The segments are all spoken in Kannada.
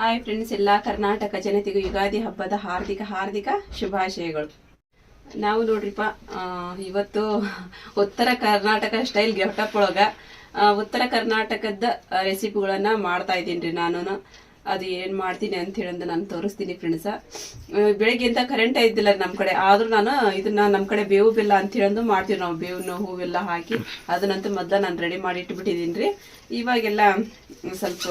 ಹಾಯ್ ಫ್ರೆಂಡ್ಸ್ ಎಲ್ಲ ಕರ್ನಾಟಕ ಜನತೆಗೂ ಯುಗಾದಿ ಹಬ್ಬದ ಹಾರ್ದಿಕ ಹಾರ್ದಿಕ ಶುಭಾಶಯಗಳು. ನಾವು ನೋಡ್ರಿಪ್ಪ ಇವತ್ತು ಉತ್ತರ ಕರ್ನಾಟಕ ಸ್ಟೈಲ್ ಗೆಟಪ್ ಒಳಗ ಉತ್ತರ ಕರ್ನಾಟಕದ ರೆಸಿಪಿಗಳನ್ನ ಮಾಡ್ತಾ ಇದ್ದೀನಿ ರೀ ನಾನು ಅದು ಏನು ಮಾಡ್ತೀನಿ ಅಂತ ಹೇಳಂದು ನಾನು ತೋರಿಸ್ತೀನಿ ಫ್ರೆಂಡ್ಸ ಬೆಳಗ್ಗೆಯಿಂದ ಕರೆಂಟ್ ಇದ್ದಿಲ್ಲ ನಮ್ಮ ಕಡೆ. ಆದರೂ ನಾನು ಇದನ್ನ ನಮ್ಮ ಕಡೆ ಬೇವು ಬೆಲ್ಲ ಅಂತ ಹೇಳಂದು ಮಾಡ್ತೀವಿ ನಾವು. ಬೇವಿನ, ಹೂವೆಲ್ಲ ಹಾಕಿ ಅದನ್ನಂತೂ ಮೊದಲ ನಾನು ರೆಡಿ ಮಾಡಿ ಇಟ್ಬಿಟ್ಟಿದ್ದೀನಿ ರೀ. ಇವಾಗೆಲ್ಲ ಸ್ವಲ್ಪ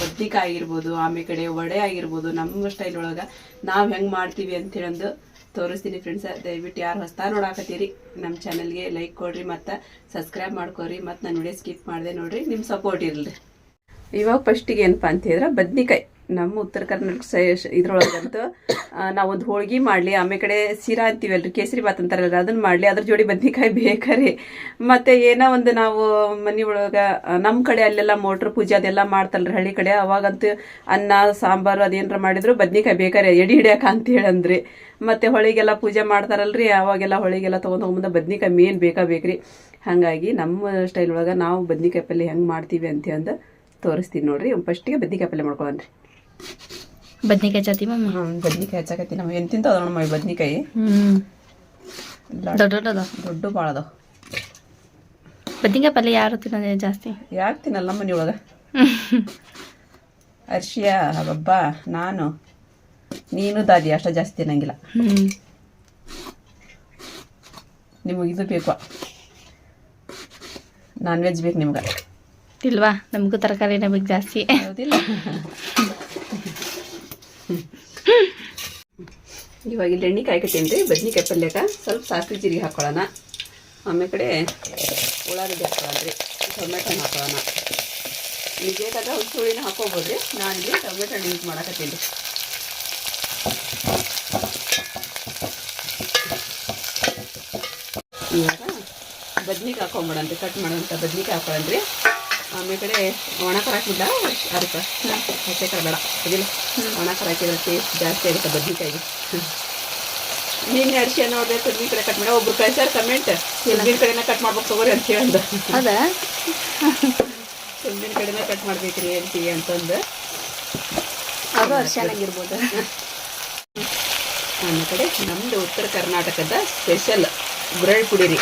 ಬದ್ನಿಕಾಯಿ ಆಗಿರ್ಬೋದು ಆಮೇಲೆ ಕಡೆ ವಡೆ ಆಗಿರ್ಬೋದು, ನಮ್ಮ ಸ್ಟೈಲ್ ಒಳಗೆ ನಾವು ಹೆಂಗೆ ಮಾಡ್ತೀವಿ ಅಂತ ಹೇಳಂದು ತೋರಿಸ್ತೀನಿ ಫ್ರೆಂಡ್ಸ ದಯವಿಟ್ಟು ಯಾರು ಹೊಸ್ತಾ ನೋಡಾಕತ್ತೀರಿ ನಮ್ಮ ಚಾನಲ್ಗೆ ಲೈಕ್ ಕೊಡ್ರಿ ಮತ್ತು ಸಬ್ಸ್ಕ್ರೈಬ್ ಮಾಡ್ಕೊರಿ. ಮತ್ತು ನಾನು ವಿಡಿಯೋ ಸ್ಕಿಪ್ ಮಾಡಿದೆ ನೋಡಿರಿ ನಿಮ್ಮ ಸಪೋರ್ಟ್ ಇರಲಿ ಇವಾಗ ಫಸ್ಟಿಗೆ ಏನಪ್ಪ ಅಂತ ಹೇಳಿದ್ರೆ ಬದ್ನಿಕಾಯಿ. ನಮ್ಮ ಉತ್ತರ ಕರ್ನಾಟಕ ಸೈ ಇದ್ರೊಳಗಂತೂ ನಾವೊಂದು ಹೋಳ್ಗೆ ಮಾಡಲಿ, ಆಮೇಲೆ ಕಡೆ ಸಿರಾ ಅಂತೀವಲ್ರಿ, ಕೇಸರಿ ಬಾತ್ ಅಂತಾರಲ್ಲ ಅದನ್ನ ಮಾಡಲಿ, ಅದ್ರ ಜೋಡಿ ಬದ್ನಿಕಾಯಿ ಬೇಕರಿ. ಮತ್ತು ಏನೋ ಒಂದು ನಾವು ಮನೆ ಒಳಗೆ ನಮ್ಮ ಕಡೆ ಅಲ್ಲೆಲ್ಲ ಮೋಟ್ರ್ ಪೂಜೆ ಅದೆಲ್ಲ ಮಾಡ್ತಲ್ರಿ, ಹಳ್ಳಿ ಕಡೆ. ಅವಾಗಂತೂ ಅನ್ನ, ಸಾಂಬಾರು ಅದೇನಾರ ಮಾಡಿದ್ರು ಬದ್ನಿಕಾಯಿ ಬೇಕಾರಿ, ಎಡಿ ಹಿಡಿಯಕ ಅಂತ ಹೇಳಂದ್ರಿ. ಮತ್ತು ಹೊಳಿಗೆಲ್ಲ ಪೂಜೆ ಮಾಡ್ತಾರಲ್ರಿ, ಅವಾಗೆಲ್ಲ ಹೊಳಿಗೆಲ್ಲ ತೊಗೊಂಡು ಹೋಗ್ಬಂದ ಬದ್ನಿಕಾಯಿ ಮೇನ್ ಬೇಕಾ ಬೇಕ್ರಿ. ಹಾಗಾಗಿ ನಮ್ಮ ಸ್ಟೈಲ್ ಒಳಗೆ ನಾವು ಬದ್ನಿಕಾಯಿ ಪಲ್ಯ ಹೆಂಗೆ ಮಾಡ್ತೀವಿ ಅಂತ ಅಂದು ತೋರಿಸ್ತೀನಿ ನೋಡ್ರಿ ಫಸ್ಟಿಗೆ ಬದ್ನಿಕಾಯಿ ಪಲ್ಯ ಮಾಡ್ಕೊಳ್ಳೋಣ್ರಿ ಬದ್ನಿಕಾಯಿ ಚತಿ ಮಮ್ಮಿ ಹ್ಞೂ ಬದ್ನಿಕಾಯಿ ಹಚ್ಚಕತ್ತಿ ನಾವು ಏನು ತಿಂತಾವ ನಮ್ಮ ಬದ್ನಿಕಾಯಿ. ಹ್ಞೂ ದೊಡ್ಡ ದೊಡ್ಡದ ದೊಡ್ಡ ಭಾಳ ಅದಾವ. ಬದ್ನಿಕಾಯಿ ಪಲ್ಯ ಯಾರು ತಿನ್ನೋದೇ ಜಾಸ್ತಿ? ಯಾಕೆ ತಿನ್ನಲ್ಲ ನಮ್ಮ ಮನೆ ಒಳಗೆ. ಅರ್ಶಿಯ ಹಬ್ಬ ನಾನು ನೀನು ದಾದಿ ಅಷ್ಟ ಜಾಸ್ತಿ ತಿನ್ನಂಗಿಲ್ಲ. ನಿಮಗೆ ಇದು ಬೇಕು. ನಾನ್ ವೆಜ್ ಬೇಕು ನಿಮ್ಗೆ. ಇಲ್ವಾ? ನಮಗೂ ತರಕಾರಿ ನಮಗೆ ಜಾಸ್ತಿ. ಹೌದಿಲ್ಲ. ಇವಾಗ ಇಲ್ಲಿ ಎಣ್ಣೆ ಕಾಯ್ಕತ್ತೀನಿ ರೀ ಬದ್ನಿಕಾಯಿ ಪಲ್ಯಕ್ಕೆ ಸ್ವಲ್ಪ ಸಾಸಿವೆ ಜೀರಿಗೆ ಹಾಕೊಳ್ಳೋಣ. ಆಮೇಲೆ ಕಡೆ ಉಳ್ಳಾಗಡ್ಡಿ ಹಾಕ್ಕೊಳ್ಳೋಣ ರೀ ಟೊಮೆಟೊ ಹಾಕೊಳ್ಳೋಣ. ನೀವು ಬೇಕಾದ್ರೆ ಹುಚ್ಚುಳಿನ ಹಾಕೋಬೋದು ರೀ ನಾನಿಲ್ಲಿ ಟೊಮೆಟೊ ಯೂಸ್ ಮಾಡಕತ್ತೀನಿ. ಇವಾಗ ಬದ್ನಿಕಾಯಿ ಹಾಕೊಂಬಿಡಂತೆ ಕಟ್ ಮಾಡೋಂಥ ಬದ್ನಿಕಾಯಿ ಹಾಕೊಳ್ಳೋಣ್ರಿ ಆಮೇಲೆ ಕಡೆ ಒಣ ಖಾರ ಹಾಕಿದ್ದ ಅದಕ್ಕೆ. ಹಸಿ ಖಾರ ಬೇಡ ಅದಿಲ್ಲ. ಒಣ ಖಾರ ಹಾಕಿದ್ರೆ ಟೇಸ್ಟ್ ಜಾಸ್ತಿ ಆಗುತ್ತೆ ಬದ್ನಿಕಾಯಿಗೆ. ನಿನ್ನೆ ಅರಿಶಿನ ನೋಡಿದ್ರೆ ತುರ್ಬಿ ಕಡೆ ಕಟ್ ಮಾಡಿ. ಒಬ್ರು ಕಳ್ಸ್ಯಾರ ಕಮೆಂಟ್ ತುರ್ಬಿನ ಕಡೆನ ಕಟ್ ಮಾಡ್ಬೇಕು ತಗೋರಿ ಅಂತ ಹೇಳ್ದ. ಹೌದಾ? ತುರ್ಬಿನ ಕಡೆನ ಕಟ್ ಮಾಡ್ಬೇಕ್ರಿ ಅಂತೀವಿ ಅಂತಂದು. ಅದು ಚೆನ್ನಾಗಿರ್ಬೋದು ನಮ್ಮ ಕಡೆ ನಮ್ಮದು ಉತ್ತರ ಕರ್ನಾಟಕದ ಸ್ಪೆಷಲ್ ಗುರಳ್ ಪುಡಿ ರೀ.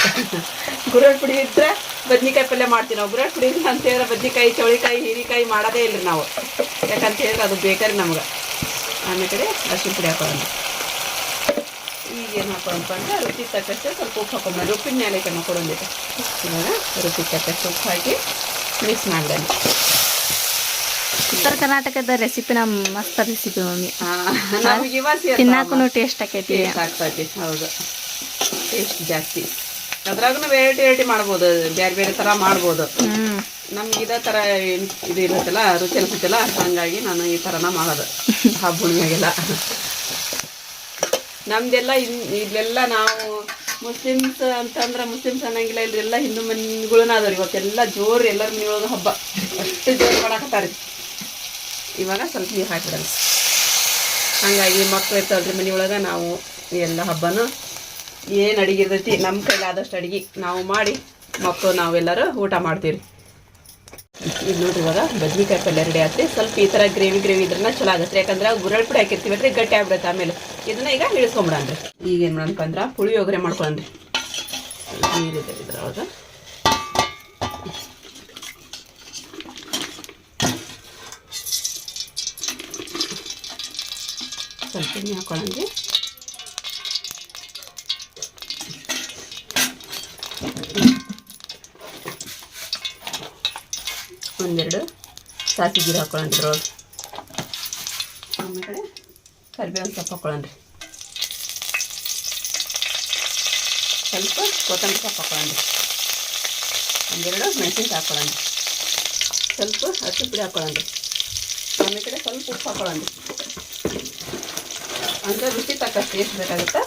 ಗುರಳ್ ಪುಡಿ ಇದ್ರೆ ಬದ್ನಿಕಾಯಿ ಪಲ್ಯ ಮಾಡ್ತೀವಿ ನಾವು. ಗುರಳ್ ಪುಡಿ ಇಲ್ಲ ಅಂತ ಹೇಳಿದ್ರೆ ಬದ್ನಿಕಾಯಿ ಚೌಳಿಕಾಯಿ ಹೀರಿಕಾಯಿ ಮಾಡೋದೇ ಇಲ್ಲ ನಾವು. ಯಾಕಂತ ಹೇಳಿದ್ರೆ ಅದು ಬೇಕಾರೆ ನಮ್ಗೆ. ಆಮೇಲೆ ಅರ್ಶಿನ ಪುಡಿ ಹಾಕೋಣ. ಈಗ ಏನು ಅಂದ್ರೆ ರುಚಿ ತಕ್ಕಷ್ಟು ಸ್ವಲ್ಪ ಉಪ್ಪು ಹಾಕೊಂಬ ಉಪ್ಪಿನ ಮೇಲೆ ಕಣ್ಣು ಕೊಡೋದಿದೆ ಇವಾಗ ರುಚಿ ತಕ್ಕಷ್ಟು ಉಪ್ಪು ಹಾಕಿ ಮಿಕ್ಸ್ ಮಾಡ್ದಾನೆ ಉತ್ತರ ಕರ್ನಾಟಕದ ರೆಸಿಪಿ ನಮ್ಮ ಮಸ್ತ್ ರೆಸಿಪಿ ಮಮ್ಮಿ. ನಮಗೆ ಇವಾಗ ತಿನ್ನಾಕೂ ಟೇಸ್ಟ್ ಆಕೈತಿ. ಹೌದು. ಟೇಸ್ಟ್ ಜಾಸ್ತಿ. ಅದ್ರಾಗೂ ವೆರೈಟಿ ವೆರೈಟಿ ಮಾಡ್ಬೋದು. ಬೇರೆ ಬೇರೆ ಥರ ಮಾಡ್ಬೋದು. ನಮ್ಗೆ ಇದೇ ಥರ ಏನು ಇದು ಇರುತ್ತಲ್ಲ ರುಚಿ ಅನ್ಸುತ್ತಲ್ಲ ಹಂಗಾಗಿ ನಾನು ಈ ಥರನ ಮಾಡೋದು. ಹಬ್ಬ ಹುಣ್ಣಿಮೆಗೆಲ್ಲ. ನಮ್ದೆಲ್ಲ ಇನ್ ಇಲ್ಲೆಲ್ಲ ನಾವು ಮುಸ್ಲಿಮ್ಸ್ ಅಂತಂದ್ರೆ ಮುಸ್ಲಿಮ್ಸ್ ಅನ್ನಂಗಿಲ್ಲ ಇಲ್ಲೆಲ್ಲ ಹಿಂದೂ ಮನೆಗಳನ್ನ ಅದಾವ್ರಿ ಇವತ್ತೆಲ್ಲ ಜೋರು ಎಲ್ಲರ ಮನೆಯೊಳಗೆ ಹಬ್ಬ. ಅಷ್ಟು ಜೋರು ಮಾಡಾಕತ್ತಾರೆ. ಇವಾಗ ಸ್ವಲ್ಪ ನೀರು ಹಾಕಿಡಲ್ಲ ಹಂಗಾಗಿ ಮಕ್ಳು ಇರ್ತಾವಲ್ರಿ ಮನೆಯೊಳಗೆ ನಾವು ಎಲ್ಲ ಹಬ್ಬನೂ ಏನು ಅಡುಗೆ ಇರ್ತೈತಿ? ನಮ್ಮ ಕೈಲಾದಷ್ಟು ಅಡುಗೆ ನಾವು ಮಾಡಿ ಮಕ್ಕಳು ನಾವೆಲ್ಲರೂ ಊಟ ಮಾಡ್ತೀವಿ ಇದು ನೋಡ್ರಿ ಇವಾಗ ಬದ್ನಿಕಾಯಿ ಪಲ್ಯ ರೆಡಿ ಆಗುತ್ತೆ ಸ್ವಲ್ಪ ಈ ಥರ ಗ್ರೇವಿ ಗ್ರೇವಿ ಇದ್ರನ್ನ ಚಲೋ ಆಗುತ್ತೆ ಯಾಕಂದ್ರೆ ಗುರಳ್ ಪುಡಿ ಹಾಕಿರ್ತೀವಿ ಅಂದ್ರೆ ಗಟ್ಟಿ ಆಗ್ಬಿಡುತ್ತೆ ಆಮೇಲೆ. ಇದನ್ನ ಈಗ ಇಳಿಸ್ಕೊಂಬಿಡನ್ರಿ. ಈಗ ಏನು ಮಾಡಪ್ಪ ಅಂದ್ರೆ ಪುಳಿಯೋಗರೆ ಮಾಡ್ಕೊಂಡ್ರಿ. ನೀರಿದೆ ಇದ್ರೊಳಗೆ ಸ್ವಲ್ಪ ಎಣ್ಣೆ ಹಾಕೊಳ್ಳಂಗೆ. ಒಂದೆರಡು ಸಾಸಿವೆ ಜೀರ ಹಾಕೊಳ್ಳೋಣ ಇದ್ರೊಳಗೆ ಆಮೇಲೆ ಕಡೆ ಕರಿಬೇವಿನ ಸೊಪ್ಪು ಹಾಕೊಳ್ಳೋಣ್ರಿ ಸ್ವಲ್ಪ ಕೊತ್ತಂಬರಿ ಸೊಪ್ಪು ಹಾಕೊಳ್ಳೋಣ್ರಿ ಒಂದೆರಡು ಮೆಣಸಿನ್ಕಾಯಿ ಹಾಕೊಳ್ಳೋಣ ಸ್ವಲ್ಪ ಹಸಿ ಪುಡಿ ಹಾಕೊಳ್ಳೋಣ್ರಿ ಆಮೇಲೆ ಕಡೆ ಸ್ವಲ್ಪ ಉಪ್ಪು ಹಾಕೊಳ್ಳೋಣ್ರಿ ಅಂದರೆ ರುಚಿ ತಕ್ಕಷ್ಟು ಎಷ್ಟು ಬೇಕಾಗುತ್ತೆ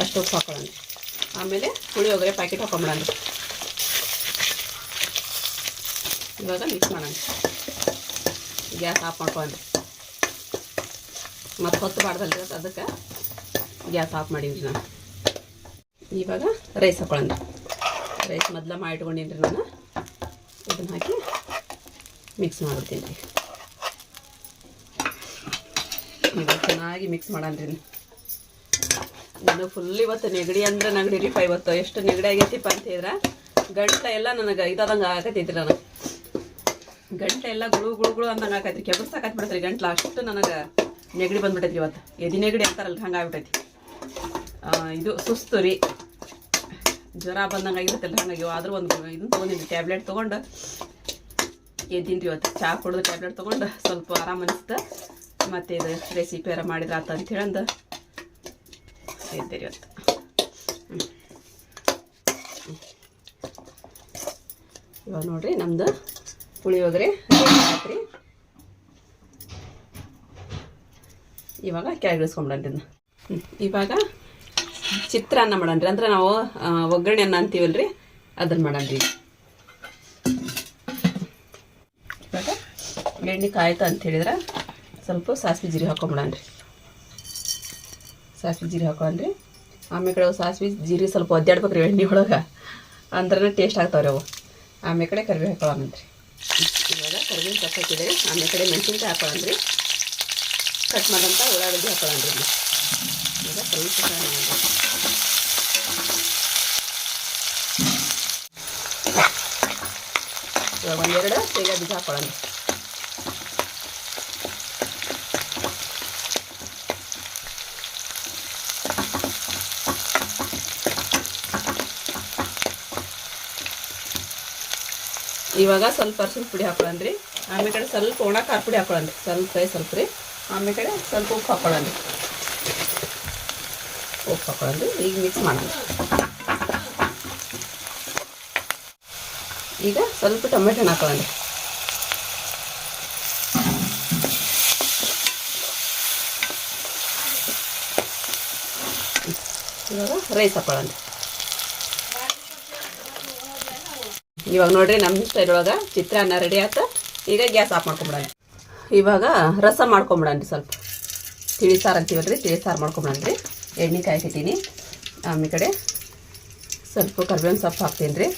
ಅಷ್ಟು ಉಪ್ಪು ಹಾಕೊಳ್ಳೋಣ ಆಮೇಲೆ ಪುಳಿಯೋಗರೆ ಪ್ಯಾಕೆಟ್ ಹಾಕೊಂಬಿಡೋಣ ಇವಾಗ ಮಿಕ್ಸ್ ಮಾಡೋಣ ಗ್ಯಾಸ್ ಆಫ್ ಮಾಡ್ಕೊಂಡು ಮತ್ತು ಹೊತ್ತು ಬಾರ್ದಲ್ರಿ ಅದಕ್ಕೆ ಗ್ಯಾಸ್ ಆಫ್ ಮಾಡೀನಿ ನಾನು ಇವಾಗ ರೈಸ್ ಹಾಕೊಳ್ಳೋಣ ರೈಸ್ ಮೊದಲ ಮಾಡಿ ಇಟ್ಕೊಂಡಿನಿ ರೀ ನಾನು ಇದನ್ನ ಹಾಕಿ ಮಿಕ್ಸ್ ಮಾಡ್ಬಿಡ್ತೀನಿ ರೀ ಚೆನ್ನಾಗಿ ಮಿಕ್ಸ್ ಮಾಡನ್ರಿ ನಾನು ಫುಲ್ ಇವತ್ತು ನೆಗಡಿ ಅಂದ್ರೆ ನಂಗೆ ರಿಲೀಫ್ ಇವತ್ತು ಎಷ್ಟು ನೆಗಡಿ ಆಗೈತಿಪ್ಪ ಅಂತ ಹೇಳಿದ್ರೆ ಗಂಟ್ಲ ಎಲ್ಲ ನನಗೆ ಇದಾದಂಗೆ ಆಗತ್ತೈತಿ ನನಗೆ ಗಂಟ್ಲ ಎಲ್ಲ ಗುಳು ಗುಳು ಗುಳು ಅಂದಂಗೆ ಆಕೈತ್ರಿ ಕೆಬಸ್ಸಾಕತ್ ಬಿಡತ್ರಿ ಗಂಟ್ಲ. ಅಷ್ಟು ನನಗೆ ನೆಗಡಿ ಬಂದ್ಬಿಟ್ಟೈತಿ ಇವತ್ತು. ಎದಿ ನೆಗಡಿ ಅಂತಾರಲ್ಲ ಹಂಗೆ ಆಗ್ಬಿಟ್ಟೈತಿ ಆ, ಇದು ಸುಸ್ತು ರೀ. ಜ್ವರ ಬಂದಂಗೆ ಆಗಿರುತ್ತಲ್ಲ ಹಂಗಾಗಿ ಆದರೂ ಒಂದು ಇದು ತೊಗೊಂಡಿನಿ ಟ್ಯಾಬ್ಲೆಟ್ ತೊಗೊಂಡು ಎದ್ದೀನಿ ಇವತ್ತು. ಚಹಾ ಕುಡಿದು ಟ್ಯಾಬ್ಲೆಟ್ ತೊಗೊಂಡು ಸ್ವಲ್ಪ ಆರಾಮ ಅನಿಸ್ತು. ಮತ್ತು ಇದು ರೆಸಿಪಿ ಎಲ್ಲ ಮಾಡಿದ್ರೆ ಆತ ಅಂತ ಹೇಳಂದು. ಎದ್ದೀರಿ ಇವತ್ತು. ಹ್ಮ್. ಹ್ಮ್. ಇವಾಗ ನೋಡಿರಿ ನಮ್ದು ಪುಳಿಯೋಗರೆ ಆತ್ರಿ ಇವಾಗ ಕೆಳಗೆ ಇವಾಗ ಚಿತ್ರಾನ್ನ ಮಾಡನ್ರಿ ಅಂದ್ರೆ ನಾವು ಒಗ್ಗರಣೆ ಅನ್ನ ಅಂತೀವಲ್ರಿ, ಅದನ್ನ ಮಾಡನ್ರಿ ಈಗ. ಇವಾಗ ಎಣ್ಣೆ ಕಾಯ್ತು ಅಂತ ಹೇಳಿದ್ರೆ, ಸ್ವಲ್ಪ ಸಾಸಿವೆ ಜೀರಿಗೆ ಹಾಕೊಂಬಿಡಣ್ರಿ ಸಾಸಿವೆ ಜೀರಿಗೆ ಹಾಕೊಂಡ್ರಿ ಆಮೇಲೆ ಕಡೆ ಸಾಸಿವೆ ಜೀರಿಗೆ ಸ್ವಲ್ಪ ಒದ್ದಾಡ್ಬೇಕ್ರಿ ಎಣ್ಣೆ ಒಳಗೆ. ಅಂದ್ರೆ ಟೇಸ್ಟ್ ಆಗ್ತಾವ್ರಿ ಅವು. ಆಮೇಲೆ ಕಡೆ ಕರಿಬೇವು ಹಾಕೊಳ್ಳೋಣಂತ್ರಿ ಇವಾಗ ಕರಿಬೇವು ಸೊಪ್ಪು ಹಾಕಿದರೆ ಆಮೇಲೆ ಕಡೆ ಮೆಣಸಿನ್ಕಾಯಿ ಹಾಕೊಳ್ಳೋಣ್ರಿ. ಕಟ್ ಮಾಡಂತ ಉಳ್ಳಾಗಡ್ಡಿ ಹಾಕೊಳ್ಳೋಣ್ರಿ. ಇಲ್ಲಿ ಈಗ ಸ್ವಲ್ಪ ಫ್ರೈ ಮಾಡೋಣ. ಇವಾಗ ಒಂದೆರಡು ಶೇಂಗಾ ಬೀಜ ಹಾಕೊಳ್ಳೋಣ. ಇವಾಗ ಸ್ವಲ್ಪ ಅರ್ಶಿನ ಪುಡಿ ಹಾಕೊಳ್ಳೋಣ್ರಿ ಆಮೇಲೆ ಕಡೆ ಸ್ವಲ್ಪ ಒಣ ಖಾರ ಪುಡಿ ಹಾಕೊಳ್ಳೋಣ್ರಿ ಸ್ವಲ್ಪ ಸ್ವಲ್ಪ ರೀ. ಆಮೇಲೆ ಕಡೆ ಸ್ವಲ್ಪ ಉಪ್ಪು ಹಾಕೊಳ್ಳೋಣ್ರಿ ಉಪ್ಪು ಹಾಕೊಳ್ಳೋಣ್ರಿ ಈಗ ಮಿಕ್ಸ್ ಮಾಡೋಣ. ಈಗ ಸ್ವಲ್ಪ ಟೊಮೆಟೊ ಹಣ್ಣು ಇವಾಗ ರೈಸ್ ಹಾಕೊಳ್ಳೋಣ ಇವಾಗ ನೋಡ್ರಿ ನಮ್ಮ ಸ್ಟೈಲ್ ಒಳಗೆ ಚಿತ್ರಾನ್ನ ರೆಡಿ ಆತ. ಈಗ ಗ್ಯಾಸ್ ಆಫ್ ಮಾಡ್ಕೊಂಬಿಡೋಣ. ಇವಾಗ ರಸ ಮಾಡ್ಕೊಂಬಿಡೋಣ ಸ್ವಲ್ಪ. ತಿಳಿ ಸಾರು ಅಂತೀವಲ್ರಿ ತಿಳಿ ಸಾರು ಮಾಡ್ಕೊಂಬಿಡೋಣ ಎಣ್ಣೆ ಕಾಯ್ಕಿದ್ದೀನಿ ಆಮೇಲೆ ಕಡೆ ಸ್ವಲ್ಪ ಕರ್ಬೇವಿನ ಸೊಪ್ಪು ಹಾಕ್ತೀನಿ ರೀ.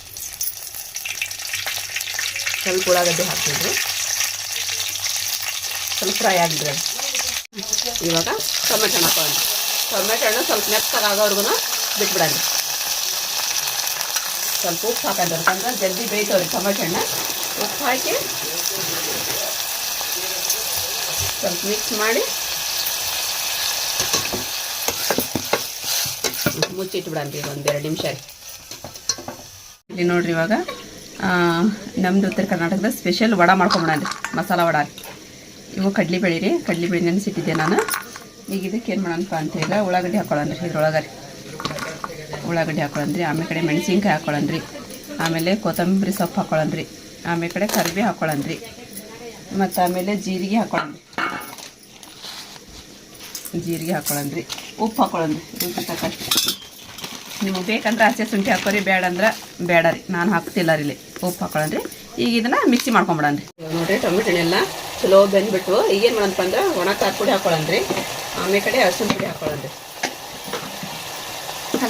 ಸ್ವಲ್ಪ ಉಳ್ಳಾಗಡ್ಡೆ ಹಾಕ್ತೀನಿ ರೀ. ಸ್ವಲ್ಪ ಫ್ರೈ ಆಗಿದ್ರೆ. ಇವಾಗ ಟೊಮೆಟೊ ಹಣ್ಣು ಹಾಕೋಣ. ಟೊಮೆಟೊ ಹಣ್ಣು ಸ್ವಲ್ಪ ಮೆತ್ತಗಾಗೋರ್ಗು ಬಿಟ್ಬಿಡೋಣ. ಸ್ವಲ್ಪ ಉಪ್ಪು ಹಾಕೋಣ ಅಂತಂದ್ರೆ ಜಲ್ದಿ ಬೇಯ್ತವ್ರಿ ಟೊಮೆಟೊ ಹಣ್ಣು ಉಪ್ಪು ಹಾಕಿ ಸ್ವಲ್ಪ ಮಿಕ್ಸ್ ಮಾಡಿ ಮುಚ್ಚಿಟ್ಬಿಡಂತ ಒಂದೆರಡು ನಿಮಿಷ. ರೀ ಇಲ್ಲಿ ನೋಡ್ರಿ ಇವಾಗ ನಮ್ಮದು ಉತ್ತರ ಕರ್ನಾಟಕದ ಸ್ಪೆಷಲ್ ವಡ ಮಾಡ್ಕೊಂಬಿಡನ್ರಿ ಮಸಾಲ ವಡ ಇವು ಕಡ್ಲಿ ಕಡ್ಲಿಬೇಳೆ ರೀ. ಬೆಳಿ ನೆನೆಸಿಟ್ಟಿದ್ದೆ ನಾನು. ಈಗ ಇದಕ್ಕೆ ಏನು ಮಾಡೋಣಪ್ಪ ಅಂತ ಹೇಳಿ ಉಳ್ಳಾಗಡ್ಡಿ ಹಾಕೊಳ್ಳೋಣ್ರಿ ಇದ್ರೊಳಗೆ ರೀ. ಉಳ್ಳಾಗಡ್ಡಿ ಹಾಕೊಳ್ಳೋಣ್ರಿ ಆಮೇಲೆ ಕಡೆ ಮೆಣಸಿನ್ಕಾಯಿ ಹಾಕೊಳ್ಳೋಣ್ರಿ ಆಮೇಲೆ ಕೊತ್ತಂಬರಿ ಸೊಪ್ಪು ಹಾಕೊಳ್ಳೋಣ್ರಿ ಆಮೇಲೆ ಕಡೆ ಕರಿಬೇವು ಹಾಕೊಳ್ಳೋಣ್ರಿ ಮತ್ತು ಆಮೇಲೆ ಜೀರಿಗೆ ಹಾಕೊಳ್ಳೋಣ್ರಿ ಜೀರಿಗೆ ಹಾಕೊಳನ್ರಿ ಉಪ್ಪು ಹಾಕೊಳ್ಳೋಣ್ರಿ ರುಚಿ ನಿಮಗೆ ಬೇಕಂದ್ರೆ ಹಸಿ ಶುಂಠಿ ಹಾಕೋರಿ, ಬೇಡ ಅಂದ್ರೆ ಬೇಡ ರೀ, ನಾನು ಹಾಕ್ತಿಲ್ಲ ರೀ ಇಲ್ಲಿ. ಉಪ್ಪು ಹಾಕೊಳ್ಳೋಣ್ರಿ ಈಗ ಇದನ್ನ ಮಿಕ್ಸಿ ಮಾಡ್ಕೊಂಬಿಡನ್ರಿ. ನೋಡ್ರಿ, ಟೊಮೆಟೊ ಎಲ್ಲ ಚಲೋ ಬೆಂದ್ಬಿಟ್ಟು, ಈಗೇನು ಮಾಡಂತ ಅಂದ್ರೆ ಒಣ ಖಾರ ಪುಡಿ ಹಾಕೊಳ್ಳೋಣ್ರಿ ಆಮೇಲೆ ಕಡೆ ಹಸಿರು ಪುಡಿ ಹಾಕೊಳ್ಳೋಣ್ರಿ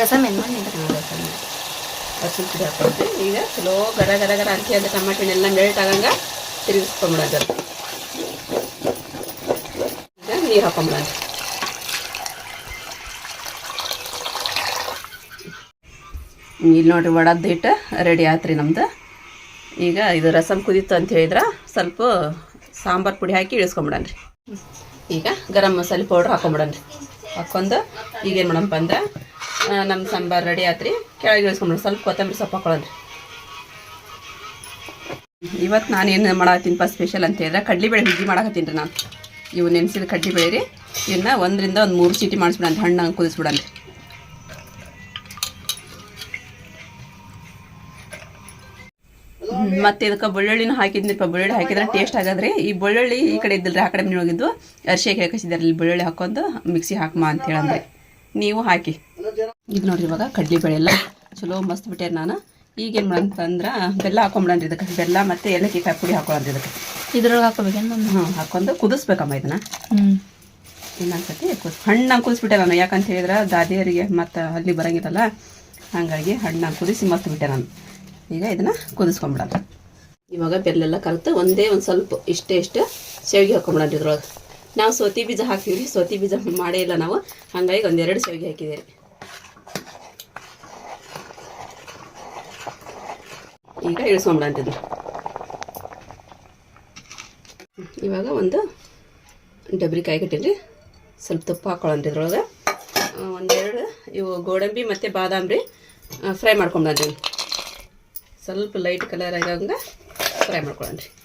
ರಸ ಮೆನ್ ಮಾಡಿ ಹಾಕೊಂಡು ಈಗ ಚಲೋ ಗರ ಗರ ಗರ ಅಂತಿ ಅದು ಟೊಮೆಟೊ ಎಲ್ಲ ಮೆಲ್ಟ್ ಆಗಂಗ ತಿರುಗಿಸ್ಕೊಂಬಿಡೋದು. ಈಗ ನೀರು ಹಾಕೊಂಬಿಡೋದು. ಇಲ್ಲಿ ನೋಡ್ರಿ ಒಡದ್ದು ಹಿಟ್ಟು ರೆಡಿ ಆತ್ರಿ ನಮ್ದು. ಈಗ ಇದು ರಸಮ್ ಕುದೀತು ಅಂತ ಹೇಳಿದ್ರೆ ಸ್ವಲ್ಪ ಸಾಂಬಾರು ಪುಡಿ ಹಾಕಿ ಇಳಿಸ್ಕೊಂಬಿಡನ್ರಿ. ಈಗ ಗರಂ ಮಸಾಲೆ ಪೌಡ್ರ್ ಹಾಕೊಂಬಿಡನ್ರಿ. ಹಾಕ್ಕೊಂಡು ಈಗೇನು ಮಾಡಪ್ಪ ಅಂದ್ರೆ ನಮ್ಮ ಸಾಂಬಾರು ರೆಡಿ ಆತ್ರಿ. ಕೆಳಗೆ ಇಳಿಸ್ಕೊಂಡ್ರಿ ಸ್ವಲ್ಪ ಕೊತ್ತಂಬರಿ ಸೊಪ್ಪು ಹಾಕೊಳ್ಳೋಣ್ರಿ ಇವತ್ತು ನಾನು ಏನು ಮಾಡತ್ತೀನಪ್ಪ ಸ್ಪೆಷಲ್ ಅಂತ ಹೇಳಿದ್ರೆ, ಕಡ್ಲಿಬೇಳೆ ಹುಗ್ಗಿ ಮಾಡಕತ್ತೀನಿ ರೀ ನಾನು. ಇವು ನೆನೆಸಿದ ಕಡ್ಲಿಬೇಳೆ ರೀ. ಇದನ್ನ ಒಂದರಿಂದ ಒಂದು ಮೂರು ಚೀಟಿ ಮಾಡಿಸ್ಬಿಡನ್ರಿ ಹಣ್ಣಂಗೆ ಕುದಿಸ್ಬಿಡಂತ ಮತ್ತೆ ಇದಕ್ಕೆ ಬೆಳ್ಳುಳ್ಳಿನೂ ಹಾಕಿದ್ನಿಪ್ಪ ಬೆಳ್ಳುಳ್ಳಿ ಹಾಕಿದ್ರೆ ಟೇಸ್ಟ್ ಆಗದ್ರಿ. ಈ ಬೆಳ್ಳುಳ್ಳಿ ಈ ಕಡೆ ಇದ್ದಿಲ್ರಿ, ಆ ಕಡೆ ಹೋಗಿದ್ದು ಅರ್ಶಿಗೆ ಹಾಕಿಸಿದಾರೆ ಇಲ್ಲಿ ಬೆಳ್ಳುಳ್ಳಿ ಹಾಕೊಂಡು ಮಿಕ್ಸಿ ಹಾಕಮ್ಮ ಅಂತ ಹೇಳಂದ್ರೆ. ನೀವು ಹಾಕಿ. ಇದು ನೋಡ್ರಿ ಇವಾಗ ಕಡ್ಲಿ ಬೇಳೆ ಎಲ್ಲ ಚಲೋ ಮಸ್ತ್ ಬಿಟ್ಟೆ ನಾನು. ಈಗೇನು ಮಾಡಂತಂದ್ರೆ ಬೆಲ್ಲ ಹಾಕೊಂಬಿಡನ್ರಿ ಇದಕ್ಕೆ. ಬೆಲ್ಲ ಮತ್ತು ಏಲಕ್ಕಿ ಕಾಯಿ ಪುಡಿ ಹಾಕೊಳ್ಳೋಣ ಇದಕ್ಕೆ. ಇದ್ರೊಳಗೆ ಹಾಕೋಬೇಕೇನು ನಾನು ಹ್ಞೂ ಹಾಕೊಂಡು ಕುದಿಸ್ಬೇಕಮ್ಮ ಇದನ್ನ. ಹ್ಞೂ ಇನ್ನೊಂದ್ಸತಿ ಕುಸ್ ಹಣ್ಣಾಗಿ ಕುದಿಸ್ಬಿಟ್ಟೆ ನಾನು. ಯಾಕಂತ ಹೇಳಿದ್ರೆ ದಾದಿಯರಿಗೆ ಮತ್ತು ಅಲ್ಲಿ ಬರೋಂಗಿಲ್ಲ ಹಾಗಾಗಿ ಹಣ್ಣಂಗೆ ಕುದಿಸಿ ಮಸ್ತ್ ಬಿಟ್ಟೆ ನಾನು. ಈಗ ಇದನ್ನು ಕುದಿಸ್ಕೊಂಬಿಡೋಣ. ಇವಾಗ ಬೆಲ್ಲೆಲ್ಲ ಕಲಿತು ಒಂದೇ ಒಂದು ಸ್ವಲ್ಪ ಇಷ್ಟೇ ಇಷ್ಟೇ ಶಾವಿಗೆ ಹಾಕೊಂಬಿಡೋಣ ಇದ್ರೊಳಗೆ. ನಾವು ಸೋತಿ ಬೀಜ ಹಾಕ್ತೀವಿ ರೀ ಸೋತಿ ಬೀಜ ಮಾಡೇ ಇಲ್ಲ ನಾವು. ಹಂಗಾಗಿ ಒಂದೆರಡು ಶಾವಿಗೆ ಹಾಕಿದ್ದೀರಿ ಈಗ ಇಳಿಸ್ಕೊಂಬಿಡ ಅಂತಿದ್ದು ಇವಾಗ ಒಂದು ಡಬ್ರಿ ಕಾಯಿ ಕಟ್ಟಿರಿ ಸ್ವಲ್ಪ ತುಪ್ಪ ಹಾಕೊಳ್ಳೋಣ ಇದ್ರೊಳಗೆ. ಒಂದೆರಡು ಇವು ಗೋಡಂಬಿ ಮತ್ತು ಬಾದಾಮಿ ಫ್ರೈ ಮಾಡ್ಕೊಂಡ್ಬಂದೀನಿ ಸ್ವಲ್ಪ ಲೈಟ್ ಕಲರ್ ಆಗಂಗೆ ಫ್ರೈ ಮಾಡ್ಕೊಳ್ಳೋಣ್ರಿ ಇದೆಲ್ಲ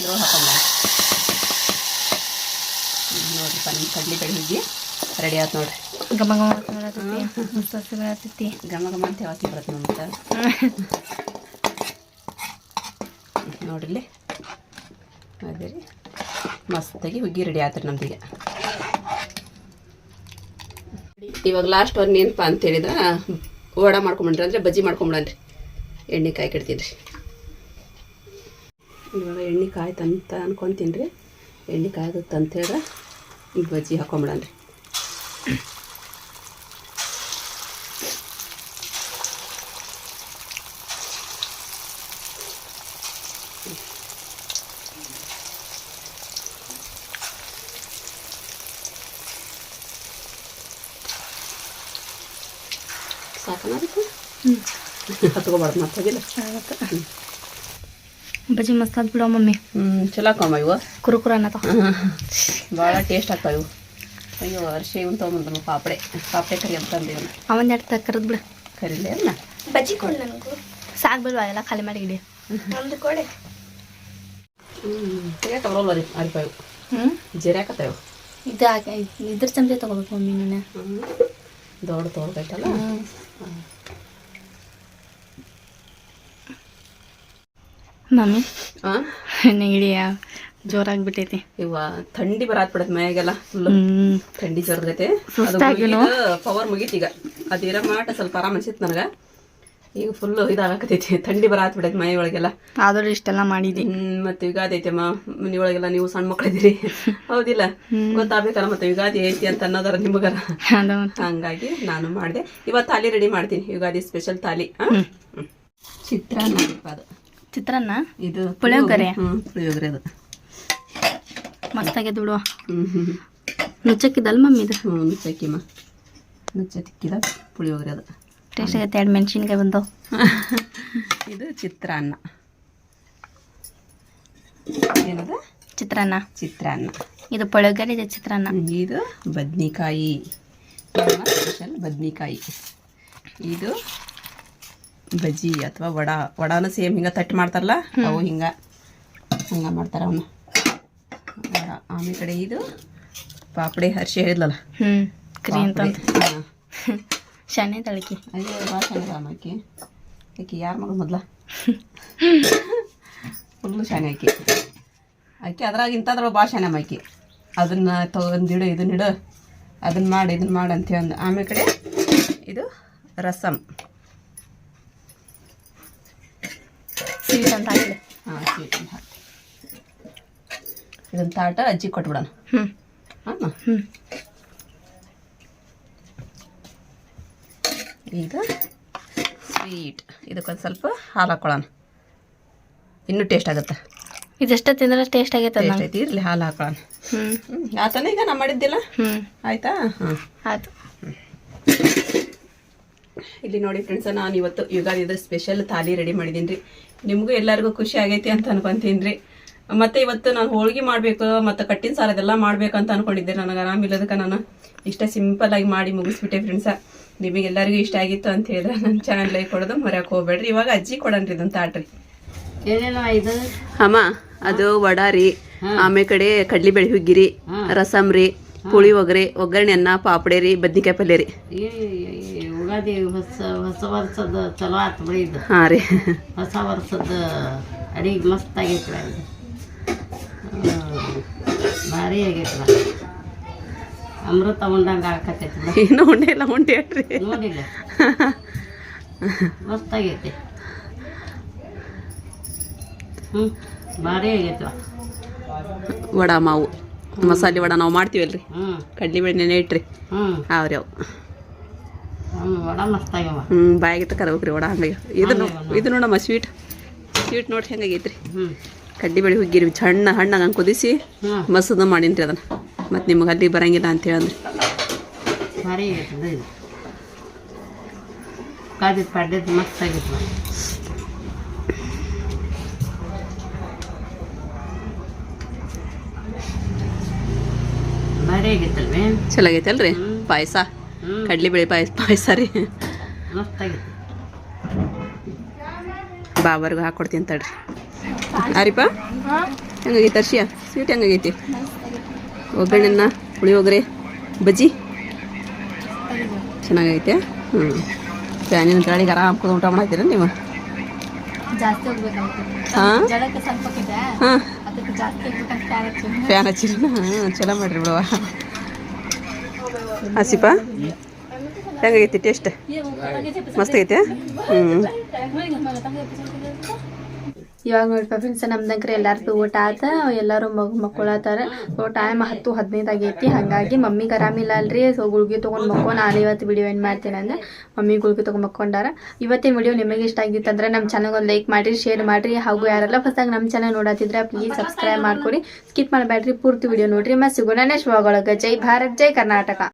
ಇದ್ರೊಳಗೆ ಹಾಕೊಂಡ ನೋಡ್ರಿ ನಮ್ಮ ಕಡ್ಲಿ ಬೆಳೆ ಹುಗ್ಗಿ ರೆಡಿ ಆಯ್ತು ನೋಡ್ರಿ. ಗಮ ಗಮ ಬರತೈತಿ. ಗಮ ಗಮ ಘಮ ಘಮ ಅಂತ ಯಾವತ್ತಿ ಬರುತ್ತೆ ನಮ್ಗೆ ನೋಡ್ರಿ. ಅದೇ ರೀ. ಮಸ್ತಾಗಿ ಹುಗ್ಗಿ ರೆಡಿ ಆತ್ರಿ ನಮ್ದೀಗ. ಇವಾಗ ಲಾಸ್ಟ್ ಒಂದು ಏನಪ್ಪ ಅಂತ ಹೇಳಿದ್ರೆ ವಡ ಮಾಡ್ಕೊಂಬಿಡ್ರಿ ಅಂದರೆ ಬಜ್ಜಿ ಮಾಡ್ಕೊಂಬಿಡನ್ರಿ ಎಣ್ಣೆ ಕಾಯಿ ಕಡ್ತೀನಿ ರೀ ಇವಾಗ ಎಣ್ಣೆ ಕಾಯ್ತಂತ ಅನ್ಕೊತೀನಿ ರೀ. ಎಣ್ಣೆ ಕಾಯ್ದತ್ತ ಅಂತ ಹೇಳಿದ್ರೆ ಈ ಬಜ್ಜಿ ಹಾಕೊಂಬಿಡನ್ರಿ ಸಾಕನ ಅದಕ್ಕೆ ಹ್ಞೂ ಮತ್ತೆ ಮತ್ತದಿಲ್ಲ ಬಜ್ಜಿ ಮಸ್ತ್ ಆದ್ ಬಿಡೋ ಮಮ್ಮಿ. ಹ್ಞೂ ಚಲೋ ಕಮ್ಮ ಇವು. ಕುರುಕುರ ಅನ್ನತ ಭಾಳ ಟೇಸ್ಟ್ ಆಗ್ತಾವ ಇವು. ಅಯ್ಯೋ ಅರ್ಶಿ ಇವನ್ ತೊಗೊಂಬಂದಮ್ಮ ಪಾಪಡೆ. ಪಾಪಡೆ ಕರಿ ಅಂತಂದು ಇವನ್ನ ಅವನ್ ಎರಡು ಕರೆದ್ ಬಿಡು. ಕರಿಲೇ ಅಲ್ಲ ಬಜ್ಜಿ ಕೊಡು ನನಗೂ. ಸಾಕು ಬಿಲ್ವಾ ಎಲ್ಲ ಖಾಲಿ ಮಾಡಿ ಇಡಿ. ನಮ್ದು ಕೊಡೆ. ಹ್ಞೂ ಬರೋಲ್ಲ ರೀ ಅರಿಪಾಯವು ಹ್ಞೂ ಜಿರ್ಯಾಕತ್ತಾವ ಇದು ಹಾಕಿ ಇದ್ರ ಚಮಚ ತಗೋಬೇಕು ಮಮ್ಮಿ ನೀನು. ಹ್ಞೂ ದೊಡ್ಡ ತೊಗೊಳ್ಬೇಕಲ್ಲ ಮಮ್ಮಿ? ನೆಗಡಿ ಜೋರಾಗ್ಬಿಟ್ಟೈತಿ. ಇವ ಥಂಡಿ ಬರಾತ್ ಬಿಡತ್ ಹ್ಮ್. ಥಂಡಿ ಜರ್ದೈತೆ? ಪವರ್ ಮುಗೀತಿ ಈಗ. ಅದಿರ ಮಾಟ ಸ್ವಲ್ಪ ಆರಾಮ್ ಅನ್ಸಿತ್ತು ನನಗೆ. ಈಗ ಫುಲ್ ಇದಾಗತೈತಿ ಥಂಡಿ ಬರಾತ್ ಬಿಡೈತೆ ಮೈ ಒಳಗೆಲ್ಲ. ಆದ್ರೂ ಇಷ್ಟೆಲ್ಲ ಮಾಡಿದಿ. ಮತ್ತೆ ಯುಗಾದಿ ಐತೆ ಮನೆ ಒಳಗೆಲ್ಲ ನೀವು ಸಣ್ಣ ಮಕ್ಕಳಿದ್ದೀರಿ ಹೌದಿಲ್ಲ. ಗೊತ್ತಾಗ್ಬೇಕಲ್ಲ ಮತ್ತೆ ಯುಗಾದಿ ಐತಿ ಅಂತ ಅನ್ನೋದಾರ ನಿಮಗರ. ಹಂಗಾಗಿ ನಾನು ಮಾಡಿದೆ. ಇವತ್ತು ತಾಲಿ ರೆಡಿ ಮಾಡ್ತೀನಿ. ಯುಗಾದಿ ಸ್ಪೆಷಲ್ ತಾಲಿ. ಚಿತ್ರಾನ್ನ ಅದು ಚಿತ್ರಾನ್ನ? ಇದು ಪುಳಿಯೋಗರೆ? ಪುಳಿಯೋಗರೆ ಅದು. ಮಸ್ತ್ ಆಗ್ಯದ ಬಿಡುವ ಹ್ಞೂ ನುಚ್ಚಕ್ಕಿದಲ್ ಮಮ್ಮಿ ಇದು? ಹ್ಞೂ ನುಚ್ಚಕ್ಕಿಮ್ಮ. ನುಚ್ಚ ತಿಕ್ಕಿದ ಪುಳಿಯೋಗರೆ ಅದು. ಟೇಸ್ಟ್ ಆಗೈತೆ ಎರಡು ಮೆಣಸಿನ್ಕಾಯಿ ಬಂದವು ಇದು ಚಿತ್ರಾನ್ನ. ಏನದು? ಚಿತ್ರಾನ್ನ. ಚಿತ್ರಾನ್ನ. ಇದು ಪುಳಿಯೋಗರೆ ಇದೆ ಚಿತ್ರಾನ್ನ. ಇದು ಬದ್ನಿಕಾಯಿ. ಸ್ಪೆಷಲ್ ಬದ್ನಿಕಾಯಿ. ಇದು ಬಜ್ಜಿ ಅಥವಾ ವಡ ವಡಾನು ಸೇಮ್ ಹಿಂಗೆ ತಟ್ಟು ಮಾಡ್ತಾರಲ್ಲ ಅವು ಹಿಂಗೆ ಹಂಗೆ ಮಾಡ್ತಾರೆ ಅವನ್ನ ಆಮೇಲೆ ಕಡೆ ಇದು ಪಾಪಡೆ ಹರ್ಷಿ ಹೇಳಿದ್ಲಲ್ಲ? ಹ್ಞೂ ಕ್ರೀ ಅಂತ ಪಾಪಡೆ. ಶಾನೆ ತಳಕಿ. ಅಯ್ಯೋ ಭಾಳ ಚೆನ್ನಾಗಿ ಆಕಿ ಆಕಿ ಯಾರ ಮಗಳು ಮೊದ್ಲ? ಫುಲ್ಲು ಶಾನೆ ಆಕಿ ಆಕಿ ಅದ್ರಾಗ ಇಂಥದ್ರೊಳಗೆ ಭಾಳ ಶಾನೆ ಆಕಿ ಅದನ್ನ ತೊಗೊಂದಿಡು ಇದನ್ನ ಇಡು ಅದನ್ನ ಮಾಡಿ ಇದನ್ನ ಮಾಡಿ ಅಂತ ಹೇಳಿ ಆಮೇಲೆ ಕಡೆ ಇದು ರಸಮ್ ಸ್ವೀಟ್ ಅಂತ ಆಗಿದೆ ಹಾಂ ಹಾಕಿ ಇದನ್ನ ತಾಟ ಅಜ್ಜಿ ಕೊಟ್ಬಿಡೋಣ. ಹ್ಞೂ ಹಾಂ ಹ್ಞೂ ಈಗ ಸ್ವೀಟ್ ಇದಕ್ಕೊಂದು ಸ್ವಲ್ಪ ಹಾಲು ಹಾಕೊಳ್ಳೋಣ. ಇನ್ನೂ ಟೇಸ್ಟ್ ಆಗುತ್ತೆ. ಇದೆಷ್ಟ ತಿಂದ್ರೆ ಟೇಸ್ಟ್ ಆಗೈತೆ ಟೇಸ್ಟ್ ಐತಿ ಇರಲಿ ಹಾಲು ಹಾಕೊಳ್ಳೋಣ. ಹ್ಞೂ ಆತನ ಈಗ ನಾ ಮಾಡಿದ್ದಿಲ್ಲ? ಹ್ಞೂ ಆಯಿತಾ? ಹಾಂ. ಆಯ್ತು. ಇಲ್ಲಿ ನೋಡಿ ಫ್ರೆಂಡ್ಸ್ ನಾನು ಇವತ್ತು ಯುಗಾದಿದ ಸ್ಪೆಷಲ್ ಥಾಲಿ ರೆಡಿ ಮಾಡಿದ್ದೀನಿ ರೀ ನಿಮಗೂ ಎಲ್ಲರಿಗೂ ಖುಷಿ ಆಗೈತಿ ಅಂತ ಅನ್ಕೊಂತೀನಿ ರೀ ಮತ್ತೆ ಇವತ್ತು ನಾನು ಹೋಳಿಗೆ ಮಾಡಬೇಕು ಮತ್ತು ಕಟ್ಟಿನ ಸಾರ ಅದೆಲ್ಲ ಮಾಡ್ಬೇಕಂತ ಅನ್ಕೊಂಡಿದ್ದೆ. ನನಗೆ ಆರಾಮಿಲ್ಲದಕ್ಕೆ ನಾನು. ಇಷ್ಟ ಸಿಂಪಲ್ ಆಗಿ ಮಾಡಿ ಮುಗಿಸ್ಬಿಟ್ಟೆ ಫ್ರೆಂಡ್ಸ ನಿಮಗೆಲ್ಲರಿಗೂ ಇಷ್ಟ ಆಗಿತ್ತು ಅಂತ ಹೇಳಿದ್ರೆ ನನ್ನ ಚಾನಲ್ ಲೈಕ್ ಕೊಡೋದು ಮರ್ಯಾಕೆ ಹೋಗ್ಬೇಡ್ರಿ. ಇವಾಗ ಅಜ್ಜಿ ಕೊಡನ್ರಿ ಇದನ್ನ ತಾಟ್ರಿ. ಇದು? ಅಮ್ಮ ಅದು ವಡಾರಿ ಆಮೇಲೆ ಕಡೆ ಕಡ್ಲಿಬೇಳೆ ಹುಗ್ಗಿರಿ ರಸಮ್ ರೀ ಪುಳಿಯೋಗರೆ ಒಗ್ಗರಣೆ ಅನ್ನ ಪಾಪಡೆ ರೀ ಬದ್ನಿಕಾಯಿ ಪಲ್ಯ ರೀ. ಉಗಾದಿ ಹೊಸ ಹೊಸ ವರ್ಷದ ಚಲೋ ಆತು ಬಿಡಿ ಇದು. ಹಾಂ ರೀ. ಹೊಸ ವರ್ಷದ ಅಡಿಗೆ ಮಸ್ತ್ ಆಗೈತ್ರ ಇದು ಭಾರಿ ಆಗೈತ್ರ ಅಮೃತ ಉಂಡಂಗೆ ಆಕತೈತಿ. ಇನ್ನೂ ಉಂಡೆ ಇಲ್ಲ ಉಂಡೆ ನೋಡಿಲ್ಲ. ಮಸ್ತ್ ಆಗೈತಿ. ಹ್ಞೂ ಭಾರಿ ಆಗೈತಿ ವಡ ಮಾವು. ಮಸಾಲೆ ವಡ ನಾವು ಮಾಡ್ತೀವಲ್ರಿ ಹ್ಞೂ ಕಡ್ಲಿಬೇಳೆ ನೆನೆ ಇಟ್ರಿ. ಹ್ಞೂ ಅವ್ರಿ ಅವು. ಹ್ಞೂ ವಡ ಮಸ್ತ್ ಆಗ್ಯಾವ. ಹ್ಞೂ ಬಾಯಿಗೆ ತಕರ್ಬೇಕ್ರಿ ವಡ ಹಂಗಾಗಿ ಇದು ಇದು ನೋಡಮ್ಮ ಸ್ವೀಟ್. ಸ್ವೀಟ್ ನೋಡಿ ಹೆಂಗಾಗೈತ್ರಿ ಕಡ್ಡಿ ಬೇಳೆ ಹುಗ್ಗಿರಿ ಸಣ್ಣ ಹಣ್ಣಾಗ ಹಂಗೆ ಕುದಿಸಿ ಮಸದ ಮಾಡೀನಿ ಅದನ್ನು. ಮತ್ತು ನಿಮ್ಗೆ ಅಲ್ಲಿಗೆ ಬರಂಗಿಲ್ಲ ಅಂತ ಹೇಳಂದ್ರೆ. ಚಲೋ ಆಗೈತಲ್ರಿ? ಪಾಯಸ. ಕಡ್ಲಿಬೇಳೆ ಪಾಯಸ ಪಾಯಸ ರೀ. ಬಾಬರ್ಗೆ ಹಾಕ್ಕೊಡ್ತೀನಿ ತಡ್ರಿ ಅರಿಪ ಹೆಂಗಾಗೈತೆ ಅರ್ಶಿಯ ಸ್ವೀಟ್ ಹೆಂಗಾಗೈತಿ? ಒಗ್ಗರಣೆನ ಪುಳಿಯೋಗರೆ ಬಜ್ಜಿ? ಚೆನ್ನಾಗೈತೆ. ಹ್ಞೂ ಫ್ಯಾನಿನ ಗಾಳಿಗೆ ಆರಾಮ್ ಕೂತ್ಕೊಂಡು ಊಟ ಮಾಡ್ತೀರ ನೀವು? ಹಾಂ? ಜಡಕ್ಕೆ ಸ್ವಲ್ಪ ಇದೆ ಹಾಂ. ಫ್ಯಾನ್ ಹಚ್ಚಿರಿ ಹಾಂ ಚಲೋ ಮಾಡಿರಿ ಬಿಡವ ಹಸಿಪ? ಹೆಂಗಾಗೈತಿ ಟೇಸ್ಟ್ ಮಸ್ತ್ ಐತೆ ಹ್ಞೂ ಇವಾಗ ನೋಡ್ರಿ ಫ್ರೆಂಡ್ಸ್ ನಮ್ದಂಕ್ರೆ ಎಲ್ಲಾರ್ದು ಊಟ ಆತ, ಎಲ್ಲರೂ ಮಗು ಮಕ್ಕೊಳತ್ತಾರ ಸೊ ಟೈಮ್ ಹತ್ತು, ಹದಿನೈದು ಆಗೈತಿ. ಹಾಗಾಗಿ ಮಮ್ಮಿಗೆ ಆರಾಮಿಲ್ಲ ಅಲ್ರಿ. ಸೊ ಗುಳ್ಗಿ ತೊಗೊಂಡು ಮಕ್ಕೊ ನಾನು ಇವತ್ತು ವಿಡಿಯೋ ಏನು ಮಾಡ್ತೀನಿ ಅಂದ್ರೆ ಮಮ್ಮಿ ಗುಳ್ಗಿ ತೊಗೊಂಡು ಮಕ್ಕೊಂಡಾರ. ಇವತ್ತಿನ ವಿಡಿಯೋ ನಿಮಗೆ ಇಷ್ಟ ಆಗಿತ್ತು ಅಂದ್ರೆ ನಮ್ಮ ಚಾನಲ್ ಒಂದು ಲೈಕ್ ಮಾಡಿರಿ ಶೇರ್ ಮಾಡಿರಿ. ಹಾಗೂ ಯಾರೆಲ್ಲ ಫಸ್ಟಾಗಿ ನಮ್ಮ ಚಾನಲ್ ನೋಡತ್ತಿದ್ರೆ ಪ್ಲೀಸ್ ಸಬ್ಸ್ಕ್ರೈಬ್ ಮಾಡ್ಕೊಡಿ. ಸ್ಕಿಪ್ ಮಾಡಬೇಡ್ರಿ. ಪೂರ್ತಿ ವಿಡಿಯೋ ನೋಡ್ರಿ. ಮತ್ತೆ ಸಿಗೋಣ ನೆಕ್ಸ್ಟ್ ಜೈ ಭಾರತ್, ಜೈ ಕರ್ನಾಟಕ.